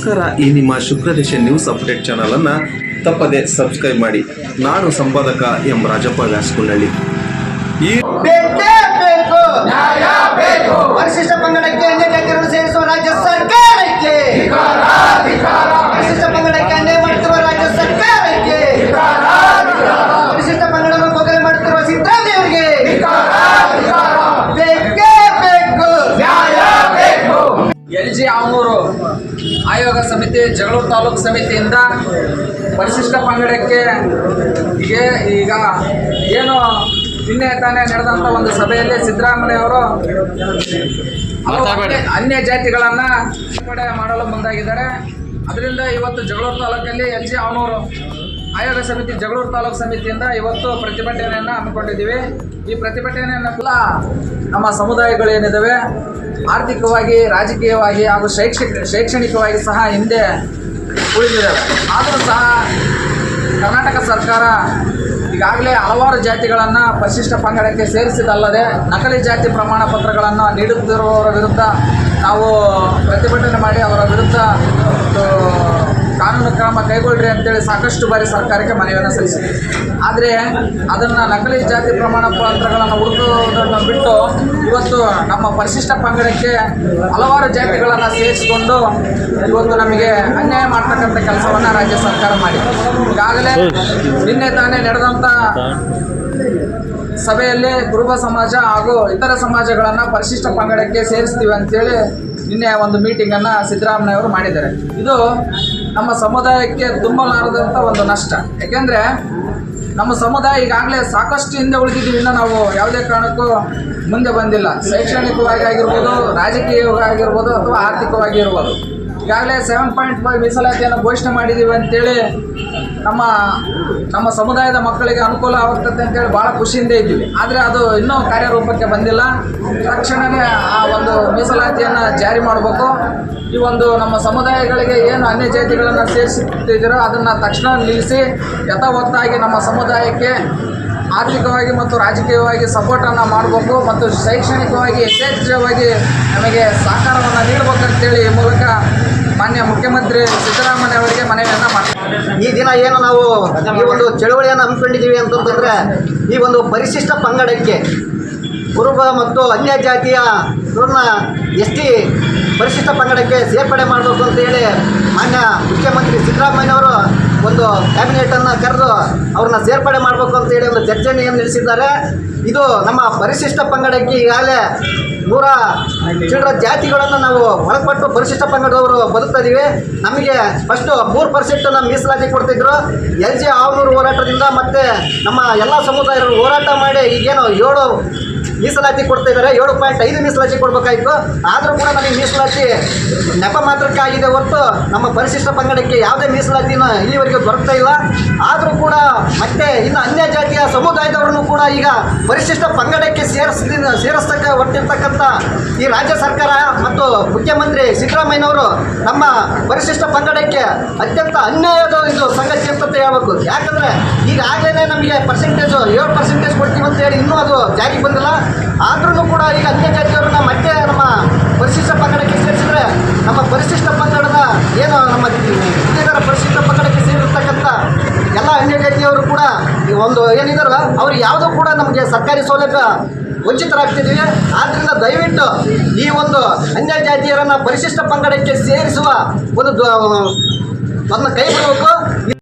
ನಮಸ್ಕಾರ. ಈ ನಿಮ್ಮ ಶುಕ್ರದೇಶ ನ್ಯೂಸ್ ಅಪ್ಡೇಟ್ ಚಾನಲ್ ಅನ್ನ ತಪ್ಪದೆ ಸಬ್ಸ್ಕ್ರೈಬ್ ಮಾಡಿ. ನಾನು ಸಂಪಾದಕ ಎಂ ರಾಜಪ್ಪ ವ್ಯಾಸಕುಂಡಳ್ಳಿ ಈ ಬೇಕೇ ಬೇಕು. ನ್ಯಾಯ ಬೇಕು. ಪರಿಶಿಷ್ಟ ಪಂಗಡಕ್ಕೆ ಅನ್ಯ ಜಾತಿಗಳನ್ನು ಸೇರಿಸುವ ರಾಜ್ಯ ಸರ್ಕಾರಕ್ಕೆ. ಪರಿಶಿಷ್ಟ ಪಂಗಡಕ್ಕೆ ಅನ್ಯಾಯ ಮಾಡುತ್ತಿರುವ ರಾಜ್ಯ ಸರ್ಕಾರಕ್ಕೆ. ಪರಿಶಿಷ್ಟ ಪಂಗಡವನ್ನು ಕೊಗಲೆ ಮಾಡುತ್ತಿರುವ ಸಿದ್ದರಾಮಯ್ಯವರಿಗೆ. ಬೇಕೇ ಬೇಕು. ನ್ಯಾಯ ಬೇಕು. ಎಲ್ ಜಿ ಆವನೂರು ಆಯೋಗ ಸಮಿತಿ ಜಗಳೂರು ತಾಲೂಕು ಸಮಿತಿಯಿಂದ ಪರಿಶಿಷ್ಟ ಪಂಗಡಕ್ಕೆ ಈಗ ಏನು ನಿನ್ನೆ ತಾನೇ ನಡೆದಂಥ ಒಂದು ಸಭೆಯಲ್ಲಿ ಸಿದ್ದರಾಮಯ್ಯವರು ಅನ್ಯ- ಜಾತಿಗಳನ್ನು ಮಾಡಲು ಮುಂದಾಗಿದ್ದಾರೆ. ಅದರಿಂದ ಇವತ್ತು ಜಗಳೂರು ತಾಲೂಕಲ್ಲಿ ಎಲ್ ಜಿ ಆವನೂರು ಆಯೋಗ ಸಮಿತಿ, ಜಗಳೂರು ತಾಲೂಕು ಸಮಿತಿಯಿಂದ ಇವತ್ತು ಪ್ರತಿಭಟನೆಯನ್ನು ಹಮ್ಮಿಕೊಂಡಿದ್ದೀವಿ. ಈ ಪ್ರತಿಭಟನೆಯನ್ನು ಕೂಡ ನಮ್ಮ ಸಮುದಾಯಗಳು ಏನಿದ್ದಾವೆ ಆರ್ಥಿಕವಾಗಿ, ರಾಜಕೀಯವಾಗಿ ಹಾಗೂ ಶೈಕ್ಷಣಿಕ, ಶೈಕ್ಷಣಿಕವಾಗಿ ಸಹ ಹಿಂದೆ ಉಳಿದಿದ್ದಾವೆ ಆದರೂ ಸಹ ಕರ್ನಾಟಕ ಸರ್ಕಾರ ಈಗಾಗಲೇ ಹಲವಾರು ಜಾತಿಗಳನ್ನು ಪರಿಶಿಷ್ಟ ಪಂಗಡಕ್ಕೆ ಸೇರಿಸಿದಲ್ಲದೆ ನಕಲಿ ಜಾತಿ ಪ್ರಮಾಣ ಪತ್ರಗಳನ್ನು ನೀಡುತ್ತಿರುವವರ ವಿರುದ್ಧ ನಾವು ಪ್ರತಿಭಟನೆ ಮಾಡಿ ಅವರ ವಿರುದ್ಧ ಕಾನೂನು ಕ್ರಮ ಕೈಗೊಳ್ಳ್ರಿ ಅಂತೇಳಿ ಸಾಕಷ್ಟು ಬಾರಿ ಸರ್ಕಾರಕ್ಕೆ ಮನವಿಯನ್ನು ಸಲ್ಲಿಸಿದೆ. ಆದರೆ ಅದನ್ನು ನಕಲಿ ಜಾತಿ ಪ್ರಮಾಣ ಪತ್ರಗಳನ್ನು ಹುಡುಕುವುದನ್ನು ಬಿಟ್ಟು ಇವತ್ತು ನಮ್ಮ ಪರಿಶಿಷ್ಟ ಪಂಗಡಕ್ಕೆ ಹಲವಾರು ಜಾತಿಗಳನ್ನು ಸೇರಿಸಿಕೊಂಡು ಇವತ್ತು ನಮಗೆ ಅನ್ಯಾಯ ಮಾಡ್ತಕ್ಕಂಥ ಕೆಲಸವನ್ನು ರಾಜ್ಯ ಸರ್ಕಾರ ಮಾಡಿದೆ. ಈಗಾಗಲೇ ನಿನ್ನೆ ತಾನೇ ನಡೆದಂಥ ಸಭೆಯಲ್ಲಿ ಕುರುಬ ಸಮಾಜ ಹಾಗೂ ಇತರ ಸಮಾಜಗಳನ್ನು ಪರಿಶಿಷ್ಟ ಪಂಗಡಕ್ಕೆ ಸೇರಿಸ್ತೀವಿ ಅಂತೇಳಿ ನಿನ್ನೆ ಒಂದು ಮೀಟಿಂಗನ್ನು ಸಿದ್ದರಾಮಯ್ಯವರು ಮಾಡಿದ್ದಾರೆ. ಇದು ನಮ್ಮ ಸಮುದಾಯಕ್ಕೆ ತುಂಬಲಾರದಂಥ ಒಂದು ನಷ್ಟ. ಯಾಕೆಂದರೆ ನಮ್ಮ ಸಮುದಾಯ ಈಗಾಗಲೇ ಸಾಕಷ್ಟು ಹಿಂದೆ ಉಳಿದಿದ್ದೀವಿ. ನಾವು ಯಾವುದೇ ಕಾರಣಕ್ಕೂ ಮುಂದೆ ಬಂದಿಲ್ಲ. ಶೈಕ್ಷಣಿಕವಾಗಿ ಆಗಿರ್ಬೋದು ರಾಜಕೀಯವಾಗಿರ್ಬೋದು ಅಥವಾ ಆರ್ಥಿಕವಾಗಿ ಇರ್ಬೋದು. ಈಗಾಗಲೇ ಸೆವೆನ್ ಪಾಯಿಂಟ್ ಫೈವ್ ಮೀಸಲಾತಿಯನ್ನು ಘೋಷಣೆ ಮಾಡಿದ್ದೀವಿ ಅಂತೇಳಿ ನಮ್ಮ ನಮ್ಮ ಸಮುದಾಯದ ಮಕ್ಕಳಿಗೆ ಅನುಕೂಲ ಆಗುತ್ತದೆ ಅಂತೇಳಿ ಭಾಳ ಖುಷಿಯಿಂದ ಇದ್ದೀವಿ. ಆದರೆ ಅದು ಇನ್ನೂ ಕಾರ್ಯರೂಪಕ್ಕೆ ಬಂದಿಲ್ಲ. ತಕ್ಷಣವೇ ಆ ಒಂದು ಮೀಸಲಾತಿಯನ್ನು ಜಾರಿ ಮಾಡಬೇಕು. ಈ ಒಂದು ನಮ್ಮ ಸಮುದಾಯಗಳಿಗೆ ಏನು ಅನ್ಯ ಜಾತಿಗಳನ್ನು ಸೇರಿಸುತ್ತಿದ್ದೀರೋ ಅದನ್ನು ತಕ್ಷಣ ನಿಲ್ಲಿಸಿ ಯಥಾವತ್ತಾಗಿ ನಮ್ಮ ಸಮುದಾಯಕ್ಕೆ ಆರ್ಥಿಕವಾಗಿ ಮತ್ತು ರಾಜಕೀಯವಾಗಿ ಸಪೋರ್ಟನ್ನು ಮಾಡಬೇಕು ಮತ್ತು ಶೈಕ್ಷಣಿಕವಾಗಿ ಯಥೇಚ್ಛವಾಗಿ ನಮಗೆ ಸಹಕಾರವನ್ನು ನೀಡಬೇಕಂತೇಳಿ ಈ ಮೂಲಕ ಮಾನ್ಯ ಮುಖ್ಯಮಂತ್ರಿ ಸಿದ್ದರಾಮಯ್ಯ ಅವರಿಗೆ ಮನವಿಯನ್ನು ಮಾಡ್ತಾರೆ ಈ ದಿನ ಏನು ನಾವು ಈ ಒಂದು ಚಳವಳಿಯನ್ನು ಹಮ್ಮಿಕೊಂಡಿದ್ದೀವಿ ಅಂತಂತಂದ್ರೆ ಈ ಒಂದು ಪರಿಶಿಷ್ಟ ಪಂಗಡಕ್ಕೆ ಕುರುಬ ಮತ್ತು ಅನ್ಯ ಜಾತಿಯ ಎಸ್ ಟಿ ಪರಿಶಿಷ್ಟ ಪಂಗಡಕ್ಕೆ ಸೇರ್ಪಡೆ ಮಾಡಬೇಕು ಅಂತೇಳಿ ಮಾನ್ಯ ಮುಖ್ಯಮಂತ್ರಿ ಸಿದ್ದರಾಮಯ್ಯನವರು ಒಂದು ಕ್ಯಾಬಿನೆಟನ್ನು ಕರೆದು ಅವ್ರನ್ನ ಸೇರ್ಪಡೆ ಮಾಡಬೇಕು ಅಂತೇಳಿ ಒಂದು ಚರ್ಚೆಯನ್ನು ನಡೆಸಿದ್ದಾರೆ. ಇದು ನಮ್ಮ ಪರಿಶಿಷ್ಟ ಪಂಗಡಕ್ಕೆ ಈಗಾಗಲೇ ನೂರ ಚಿಲ್ಲರ ಜಾತಿಗಳನ್ನು ನಾವು ಒಳಪಟ್ಟು ಪರಿಶಿಷ್ಟ ಪಂಗಡದವರು ಬದುಕ್ತಾ ಇದೀವಿ. ನಮಗೆ ಫಸ್ಟು ಮೂರು ನಮ್ಮ ಮೀಸಲಾತಿ ಕೊಡ್ತಿದ್ರು. ಎಲ್ ಜಿ ಆರುನೂರು ಹೋರಾಟದಿಂದ ಮತ್ತು ನಮ್ಮ ಎಲ್ಲ ಸಮುದಾಯರು ಹೋರಾಟ ಮಾಡಿ ಈಗೇನು ಏಳು ಮೀಸಲಾತಿ ಕೊಡ್ತಾ ಇದ್ದಾರೆ ಏಳು ಪಾಯಿಂಟ್ ಐದು ಮೀಸಲಾತಿ ಕೊಡಬೇಕಾಯಿತು ಆದರೂ ಕೂಡ ನಮಗೆ ಮೀಸಲಾತಿ ನೆಪ ಮಾತ್ರಕ್ಕಾಗಿದೆ ಹೊರತು ನಮ್ಮ ಪರಿಶಿಷ್ಟ ಪಂಗಡಕ್ಕೆ ಯಾವುದೇ ಮೀಸಲಾತಿನ ಇಲ್ಲಿವರೆಗೂ ದೊರಕ್ತಾ ಇಲ್ಲ. ಆದರೂ ಕೂಡ ಮತ್ತೆ ಇನ್ನು ಅನ್ಯ ಜಾತಿಯ ಸಮುದಾಯದವರನ್ನು ಕೂಡ ಈಗ ಪರಿಶಿಷ್ಟ ಪಂಗಡಕ್ಕೆ ಸೇರಿಸ್ ಸೇರಿಸ್ತಕ್ಕ ಹೊರಟಿರ್ತಕ್ಕಂಥ ಈ ರಾಜ್ಯ ಸರ್ಕಾರ ಮತ್ತು ಮುಖ್ಯಮಂತ್ರಿ ಸಿದ್ದರಾಮಯ್ಯನವರು ನಮ್ಮ ಪರಿಶಿಷ್ಟ ಪಂಗಡಕ್ಕೆ ಅತ್ಯಂತ ಅನ್ಯಾಯದ ಇದು ಸಂಗತಿ ಅಂತ ಹೇಳ್ಬೇಕು. ಯಾಕಂದರೆ ಈಗಾಗಲೇ ನಮಗೆ ಪರ್ಸೆಂಟೇಜು ಏಳು ಪರ್ಸೆಂಟೇಜ್ ಕೊಡ್ತೀವಿ ಅಂತ ಹೇಳಿ ಇನ್ನೂ ಅದು ಜಾರಿಗೆ ಬಂದಿಲ್ಲ. ಆದ್ರೂ ಕೂಡ ಈಗ ಅನ್ಯ ಜಾತಿಯವರನ್ನ ಮತ್ತೆ ನಮ್ಮ ಪರಿಶಿಷ್ಟ ಪಂಗಡಕ್ಕೆ ಸೇರಿಸಿದ್ರೆ ನಮ್ಮ ಪರಿಶಿಷ್ಟ ಪಂಗಡದ ಏನು ನಮ್ಮ ಇದರ ಪರಿಶಿಷ್ಟ ಪಂಗಡಕ್ಕೆ ಸೇರಿರ್ತಕ್ಕಂಥ ಎಲ್ಲ ಅನ್ಯ ಜಾತಿಯವರು ಕೂಡ ಈ ಒಂದು ಏನಿದ್ದಾರೆ ಅವ್ರು ಯಾವುದೂ ಕೂಡ ನಮಗೆ ಸರ್ಕಾರಿ ಸೌಲಭ್ಯ ವಂಚಿತರಾಗ್ತಿದ್ದೀವಿ. ಆದ್ದರಿಂದ ದಯವಿಟ್ಟು ಈ ಒಂದು ಅನ್ಯ ಜಾತಿಯರನ್ನು ಪರಿಶಿಷ್ಟ ಪಂಗಡಕ್ಕೆ ಸೇರಿಸುವ ಒಂದು ಅದನ್ನ ಕೈ ಬಿಡಬೇಕು.